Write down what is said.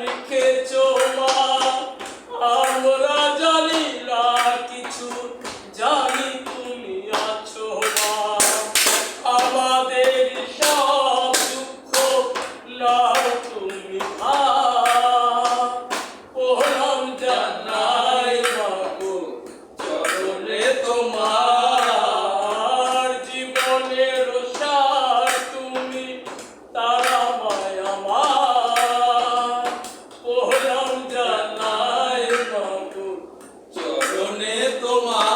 লেখেছো মা আমরা তোমার